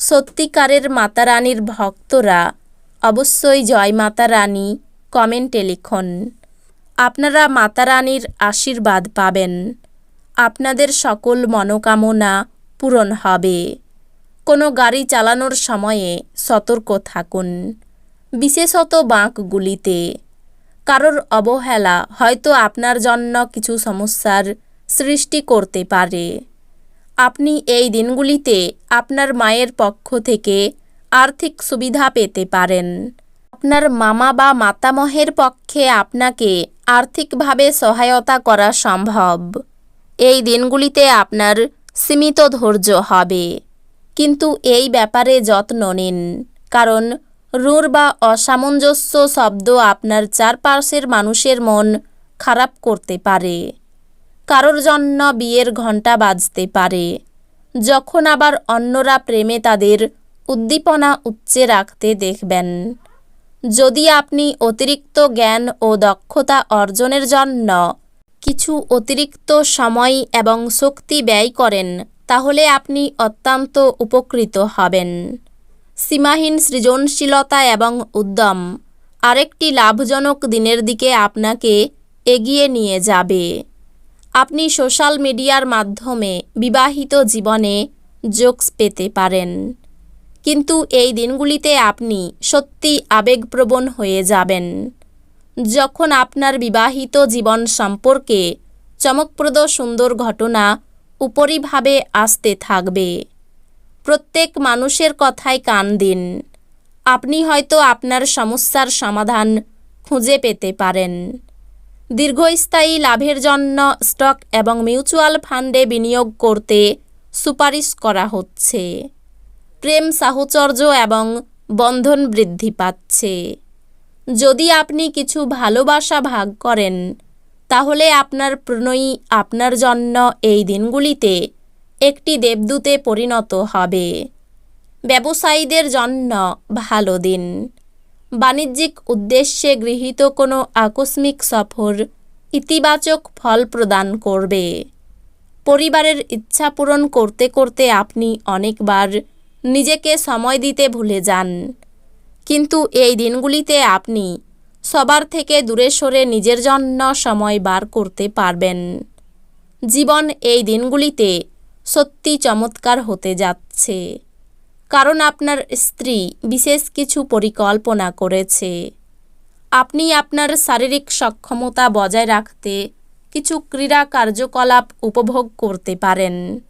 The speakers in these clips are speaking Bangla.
সত্যিকারের মাতা রানীর ভক্তরা অবশ্যই জয় মাতা রানী কমেন্টে লিখুন। আপনারা মাতা রানীর আশীর্বাদ পাবেন। আপনাদের সকল মনোকামনা পূরণ হবে। কোনো গাড়ি চালানোর সময়ে সতর্ক থাকুন। বিশেষত বাঁকগুলিতে। কারোর অবহেলা হয়তো আপনার জন্য কিছু সমস্যার সৃষ্টি করতে পারে। আপনি এই দিনগুলিতে আপনার মায়ের পক্ষ থেকে আর্থিক সুবিধা পেতে পারেন। আপনার মামা বা মাতামহের পক্ষে আপনাকে আর্থিকভাবে সহায়তা করা সম্ভব। এই দিনগুলিতে আপনার সীমিত ধৈর্য হবে। কিন্তু এই ব্যাপারে যত্ন নিন, কারণ রুর বা অসামঞ্জস্য শব্দ আপনার চারপাশের মানুষের মন খারাপ করতে পারে। কারোর জন্য বিয়ের ঘণ্টা বাজতে পারে। যখন আবার অন্যরা প্রেমে তাদের উদ্দীপনা উচ্চে রাখতে দেখবেন। যদি আপনি অতিরিক্ত জ্ঞান ও দক্ষতা অর্জনের জন্য কিছু অতিরিক্ত সময় এবং শক্তি ব্যয় করেন, তাহলে আপনি অত্যন্ত উপকৃত হবেন। সীমাহীন সৃজনশীলতা এবং উদ্যম আরেকটি লাভজনক দিনের দিকে আপনাকে এগিয়ে নিয়ে যাবে। আপনি সোশ্যাল মিডিয়ার মাধ্যমে বিবাহিত জীবনে জোকস পেতে পারেন। কিন্তু এই দিনগুলিতে আপনি সত্যি আবেগপ্রবণ হয়ে যাবেন। যখন আপনার বিবাহিত জীবন সম্পর্কে চমকপ্রদ সুন্দর ঘটনা উপরিভাবে আসতে থাকবে। প্রত্যেক মানুষের কথায় কান দিন। আপনি হয়তো আপনার সমস্যার সমাধান খুঁজে পেতে পারেন। দীর্ঘস্থায়ী লাভের জন্য স্টক এবং মিউচুয়াল ফান্ডে বিনিয়োগ করতে সুপারিশ করা হচ্ছে। প্রেম সাহচর্য এবং বন্ধন বৃদ্ধি পাচ্ছে। যদি আপনি কিছু ভালোবাসা ভাগ করেন, তাহলে আপনার প্রণয়ী আপনার জন্য এই দিনগুলিতে একটি দেবদূতে পরিণত হবে। ব্যবসায়ীদের জন্য ভালো দিন। বাণিজ্যিক উদ্দেশ্যে গৃহীত কোনো আকস্মিক সফর ইতিবাচক ফল প্রদান করবে। পরিবারের ইচ্ছা পূরণ করতে করতে আপনি অনেকবার নিজেকে সময় দিতে ভুলে যান। কিন্তু এই দিনগুলিতে আপনি সবার থেকে দূরে সরে নিজের জন্য সময় বার করতে পারবেন। জীবন এই দিনগুলিতে সত্যি চমৎকার হতে যাচ্ছে। কারণ আপনার স্ত্রী বিশেষ কিছু পরিকল্পনা করেছে। আপনি আপনার শারীরিক সক্ষমতা বজায় রাখতে কিছু ক্রীড়া কার্যকলাপ উপভোগ করতে পারেন।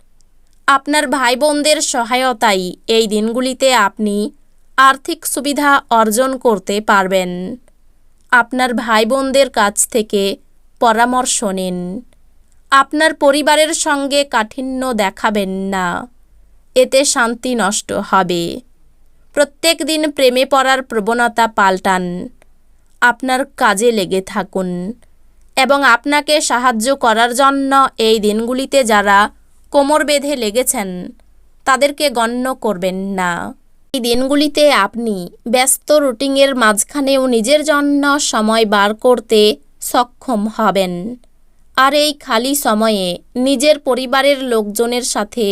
আপনার ভাই বোনদের সহায়তাই এই দিনগুলিতে আপনি আর্থিক সুবিধা অর্জন করতে পারবেন। আপনার ভাই বোনদের কাছ থেকে পরামর্শ নিন। আপনার পরিবারের সঙ্গে কাঠিন্য দেখাবেন না। এতে শান্তি নষ্ট হবে। প্রত্যেক দিন প্রেমে পড়ার প্রবণতা পাল্টান। আপনার কাজে লেগে থাকুন। এবং আপনাকে সাহায্য করার জন্য এই দিনগুলিতে যারা কোমর বেঁধে লেগেছেন, তাদেরকে গণ্য করবেন না। এই দিনগুলিতে আপনি ব্যস্ত রুটিনের মাঝখানেও নিজের জন্য সময় বার করতে সক্ষম হবেন। আর এই খালি সময়ে নিজের পরিবারের লোকজনের সাথে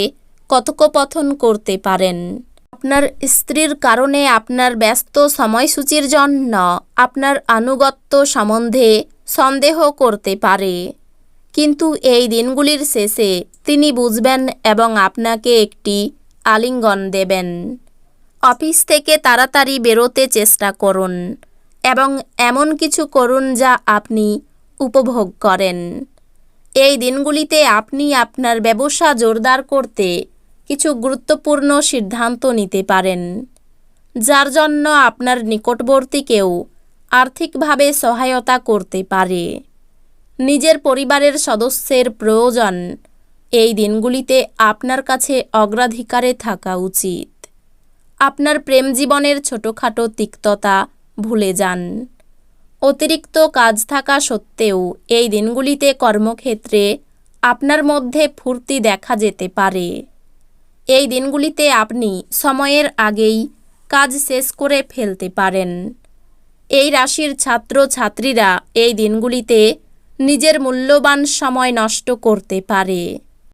কথোপকথন করতে পারেন। আপনার স্ত্রীর কারণে আপনার ব্যস্ত সময়সূচির জন্য আপনার আনুগত্য সম্বন্ধে সন্দেহ করতে পারে। কিন্তু এই দিনগুলির শেষে তিনি বুঝবেন এবং আপনাকে একটি আলিঙ্গন দেবেন। অফিস থেকে তাড়াতাড়ি বেরোতে চেষ্টা করুন এবং এমন কিছু করুন যা আপনি উপভোগ করেন। এই দিনগুলিতে আপনি আপনার ব্যবসা জোরদার করতে কিছু গুরুত্বপূর্ণ সিদ্ধান্ত নিতে পারেন, যার জন্য আপনার নিকটবর্তী কেউ আর্থিকভাবে সহায়তা করতে পারে। নিজের পরিবারের সদস্যের প্রয়োজন, এই দিনগুলিতে আপনার কাছে অগ্রাধিকারে থাকা উচিত। আপনার প্রেম জীবনের ছোটোখাটো তিক্ততা ভুলে যান। অতিরিক্ত কাজ থাকা সত্ত্বেও এই দিনগুলিতে কর্মক্ষেত্রে আপনার মধ্যে ফুর্তি দেখা যেতে পারে। এই দিনগুলিতে আপনি সময়ের আগেই কাজ শেষ করে ফেলতে পারেন। এই রাশির ছাত্র ছাত্রীরা এই দিনগুলিতে নিজের মূল্যবান সময় নষ্ট করতে পারে।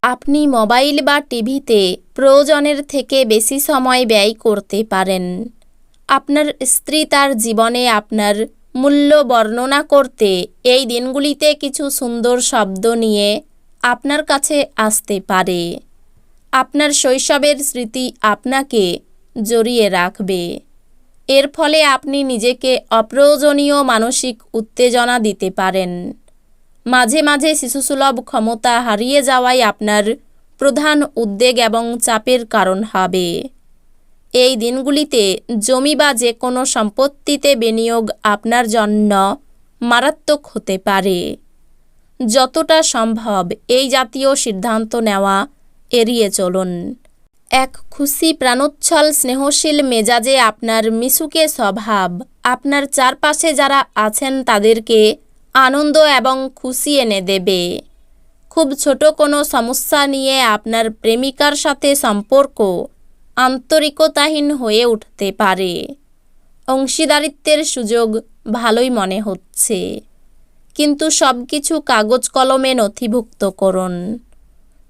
আপনি মোবাইল বা টিভিতে প্রয়োজনের থেকে বেশি সময় ব্যয় করতে পারেন। আপনার স্ত্রী তার জীবনে আপনার মূল্য বর্ণনা করতে এই দিনগুলিতে কিছু সুন্দর শব্দ নিয়ে আপনার কাছে আসতে পারে। আপনার শৈশবের স্মৃতি আপনাকে জড়িয়ে রাখবে। এর ফলে আপনি নিজেকে অপ্রয়োজনীয় মানসিক উত্তেজনা দিতে পারেন। মাঝে মাঝে শিশুসুলভ ক্ষমতা হারিয়ে যাওয়াই আপনার প্রধান উদ্বেগ এবং চাপের কারণ হবে। এই দিনগুলিতে জমি বা যে কোনো সম্পত্তিতে বিনিয়োগ আপনার জন্য মারাত্মক হতে পারে। যতটা সম্ভব এই জাতীয় সিদ্ধান্ত নেওয়া এড়িয়ে চলুন। এক খুশি প্রাণোচ্ছল স্নেহশীল মেজাজে আপনার মিশুকে স্বভাব, আপনার চারপাশে যারা আছেন তাদেরকে আনন্দ এবং খুশি এনে দেবে। খুব ছোট কোনো সমস্যা নিয়ে আপনার প্রেমিকার সাথে সম্পর্ক আন্তরিকতাহীন হয়ে উঠতে পারে। অংশীদারিত্বের সুযোগ ভালোই মনে হচ্ছে। কিন্তু সব কিছু কাগজ কলমে নথিভুক্ত করুন।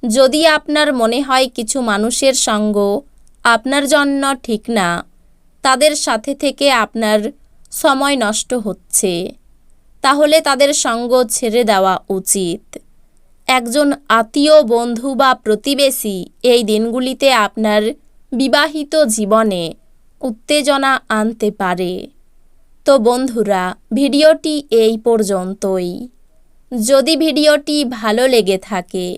যদি আপনার মনে হয় কিছু মানুষের সঙ্গ আপনার জন্য ঠিক না, তাদের সাথে থেকে আপনার সময় নষ্ট হচ্ছে, তাহলে তাদের সঙ্গ ছেড়ে দেওয়া উচিত। একজন আত্মীয়, বন্ধু বা প্রতিবেশী এই দিনগুলিতে আপনার বিবাহিত জীবনে উত্তেজনা আনতে পারে। তো বন্ধুরা, ভিডিওটি এই পর্যন্তই। যদি ভিডিওটি ভালো লেগে থাকে